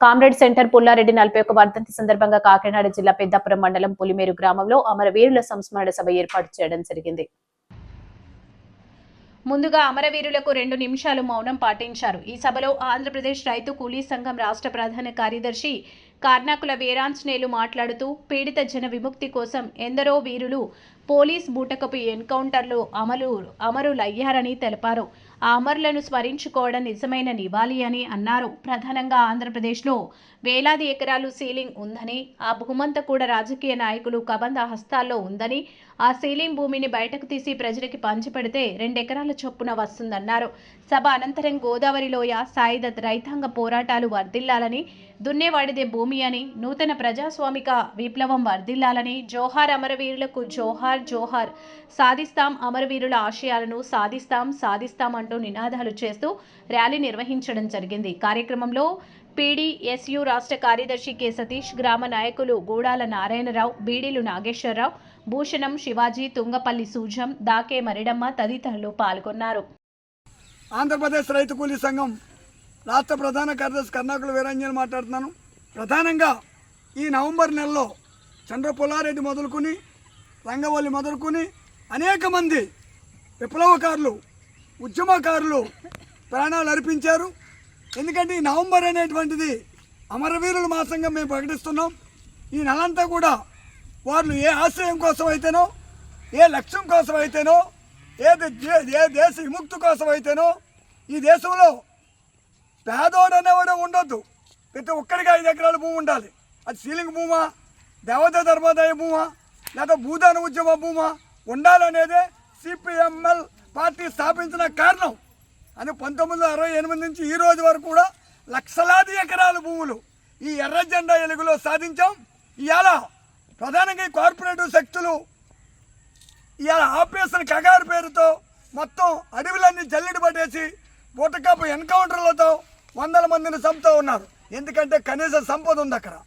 Comrade centre Pulla Reddy నలభై ఒక వర్ధంతి సందర్భంగా కాకినాడ జిల్లా పెద్దాపురం మండలం పులిమేరు గ్రామంలో అమరవీరుల సంస్మరణ సభ ఏర్పాటు చేయడం జరిగింది. ముందుగా అమరవీరులకు రెండు నిమిషాలు మౌనం పాటించారు. ఈ సభలో ఆంధ్రప్రదేశ్ రైతు కూలీ సంఘం రాష్ట్ర ప్రధాన కార్యదర్శి కార్నాకుల వీరాంజనేయులు మాట్లాడుతూ పీడిత జన విముక్తి కోసం ఎందరో వీరులు పోలీస్ బూటకపు ఎన్కౌంటర్లు అమలు అమరులయ్యారని తెలిపారు. ఆ అమరులను స్మరించుకోవడం నిజమైన నివాళి అని అన్నారు. ప్రధానంగా ఆంధ్రప్రదేశ్లో వేలాది ఎకరాలు సీలింగ్ ఉందని ఆ భూమంతా కూడా రాజకీయ నాయకులు కబంద హస్తాల్లో ఉందని ఆ సీలింగ్ భూమిని బయటకు తీసి ప్రజలకి పంచిపెడితే రెండెకరాల చొప్పున వస్తుందన్నారు. సభ అనంతరం గోదావరి లోయ సాయుధ రైతాంగ పోరాటాలు వర్ధిల్లాలని దున్నేవాడిదే భూమి అని నూతన ప్రజాస్వామిక విప్లవం వర్ధిల్లాలని జోహార్ అమరవీరులకు జోహార్ జోహార్ సాధిస్తాం అమరవీరుల ఆశయాలను సాధిస్తాం సాధిస్తాం అంటూ నినాదాలు చేస్తూ ర్యాలీ నిర్వహించడం జరిగింది. కార్యక్రమంలో పీడీఎస్యు రాష్ట్ర కార్యదర్శి కె. సతీష్ గ్రామ నాయకులు గూడాల నారాయణరావు బీడీలు నాగేశ్వరరావు భూషణం శివాజీ తుంగపల్లి సూజం దాకే మరిడమ్మ తదితరులు పాల్గొన్నారు. ఆంధ్రప్రదేశ్ రైతు కూలీ సంఘం రాష్ట్ర ప్రధాన కార్యదర్శి కర్ణాకుల వీరంజన్ మాట్లాడుతున్నాను. ప్రధానంగా ఈ నవంబర్ నెలలో చంద్రపుల్లారెడ్డి మొదలుకుని మొదలుకొని రంగవల్లి మొదలుకొని అనేక మంది విప్లవకారులు ఉద్యమకారులు ప్రాణాలు అర్పించారు. ఎందుకంటే ఈ నవంబర్ అనేటువంటిది అమరవీరుల మాసంగా మేము ప్రకటిస్తున్నాం. ఈ నెలంతా కూడా వాళ్ళు ఏ ఆశ్రయం కోసం అయితేనో ఏ లక్ష్యం కోసం అయితేనో ఏ ఏ దేశ విముక్తి కోసం అయితేనో ఈ దేశంలో పేదోడు అనేవాడు ఉండొద్దు. ప్రతి ఒక్కరికి ఐదు ఎకరాల భూమి ఉండాలి. అది సీలింగ్ భూమా దేవత ధర్మోదయ భూమా లేదా భూదాన ఉద్యమ భూమా ఉండాలనేదే సిపిఎంఎల్ పార్టీ స్థాపించిన కారణం అని పంతొమ్మిది వందల అరవై ఎనిమిది నుంచి ఈ రోజు వరకు కూడా లక్షలాది ఎకరాల భూములు ఈ ఎర్ర జెండా ఎలుగులో సాధించాం. ఇవాళ ప్రధానంగా ఈ కార్పొరేటివ్ శక్తులు ఇవాళ ఆపరేషన్ కగారు పేరుతో మొత్తం అడవులన్నీ జల్లెడు పట్టేసి బూటకాపు ఎన్కౌంటర్లతో వందల మందిని చంపుతూ ఉన్నారు. ఎందుకంటే కనీస సంపద ఉంది అక్కడ.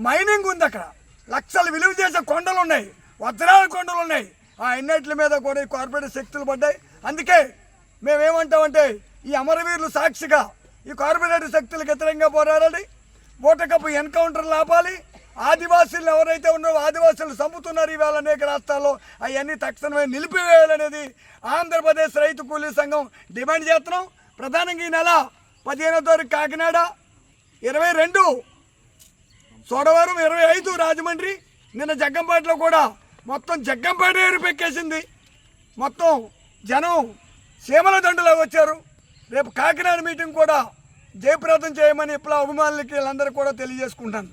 మైనింగ్ ఉంది అక్కడ. లక్షలు విలువ చేసే కొండలు ఉన్నాయి. వజ్రాల కొండలు ఉన్నాయి. ఆ ఎన్నెట్ల మీద కూడా ఈ కార్పొరేట్ శక్తులు పడ్డాయి. అందుకే మేమేమంటామంటే ఈ అమరవీరులు సాక్షిగా ఈ కార్పొరేట్ శక్తులకు వ్యతిరేకంగా పోరాడాలి. బూటకపు ఎన్కౌంటర్లు ఆపాలి ఆదివాసీలు ఎవరైతే ఉన్నారో ఆదివాసీలు చంపుతున్నారు ఇవాళ అనేక రాష్ట్రాల్లో. అవన్నీ తక్షణమే నిలిపివేయాలనేది ఆంధ్రప్రదేశ్ రైతు కూలీ సంఘం డిమాండ్ చేస్తున్నాం. ప్రధానంగా ఈ నెల పదిహేనో తారీఖు కాకినాడ ఇరవై రెండు సోడవరం ఇరవై ఐదు రాజమండ్రి నిన్న జగ్గంపేటలో కూడా మొత్తం జగ్గంపేట ఏరిపెక్కేసింది మొత్తం జనం సీమల దండులో వచ్చారు. రేపు కాకినాడ మీటింగ్ కూడా జయప్రదం చేయమని ఇప్పుడు అభిమానులకి వీళ్ళందరూ కూడా తెలియజేసుకుంటాను.